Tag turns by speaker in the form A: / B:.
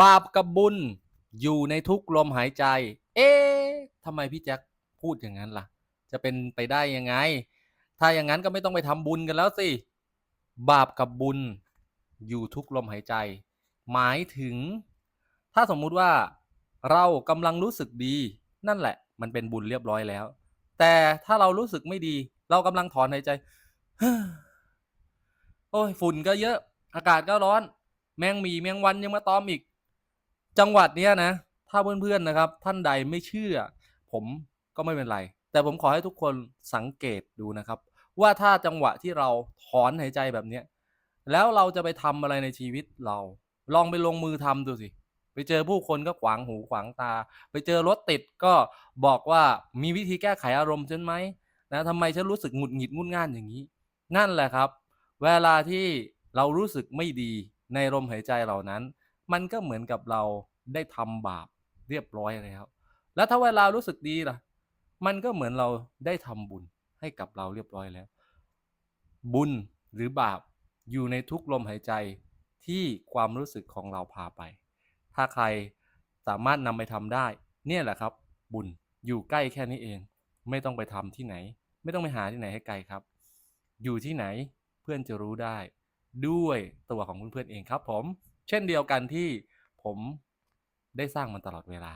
A: บาปกับบุญอยู่ในทุกลมหายใจ เอ๊ะทำไมพี่แจ็คพูดอย่างนั้นล่ะ จะเป็นไปได้ยังไง ถ้าอย่างนั้นก็ไม่ต้องไปทำบุญกันแล้วสิ บาปกับบุญอยู่ทุกลมหายใจ หมายถึง ถ้าสมมุติว่าเรากำลังรู้สึกดี นั่นแหละ มันเป็นบุญเรียบร้อยแล้ว แต่ถ้าเรารู้สึกไม่ดี เรากำลังถอนหายใจโอ้ยฝุ่นก็เยอะ อากาศก็ร้อน แมงมีแมงวันยังมาตอมอีก จังหวัดเนี้ยนะ ถ้าเพื่อนๆนะครับ ท่านใดไม่เชื่อ ผมก็ไม่เป็นไร แต่ผมขอให้ทุกคนสังเกตดูนะครับ ว่าถ้าจังหวะที่เราถอนหายใจแบบเนี้ยแล้วเราจะไปทำอะไรในชีวิตเรา ลองไปลงมือทำดูสิ ไปเจอผู้คนก็ขวางหูขวางตา ไปเจอรถติดก็บอกว่ามีวิธีแก้ไขอารมณ์ฉันไหมนะทำไมฉันรู้สึกหงุดหงิดงุนง่านอย่างนี้ นั่นแหละครับ เวลาที่เรารู้สึกไม่ดีในลมหายใจเหล่านั้น มันก็เหมือนกับเรา ได้ทำบาปเรียบร้อยแล้ว แล้วถ้าเวลารู้สึกดีล่ะ มันก็เหมือนเราได้ทำบุญให้กับเราเรียบร้อยแล้ว บุญหรือบาปอยู่ในทุกลมหายใจที่ความรู้สึกของเราพาไป ถ้าใครสามารถนำไปทำได้ เนี่ยแหละครับ บุญอยู่ใกล้แค่นี้เอง ไม่ต้องไปทำที่ไหน ไม่ต้องไปหาที่ไหนให้ไกลครับ อยู่ที่ไหนเพื่อนจะรู้ได้ ด้วยตัวของเพื่อนๆเองครับ ผม เช่นเดียวกันที่ผม ได้สร้างมันตลอดเวลา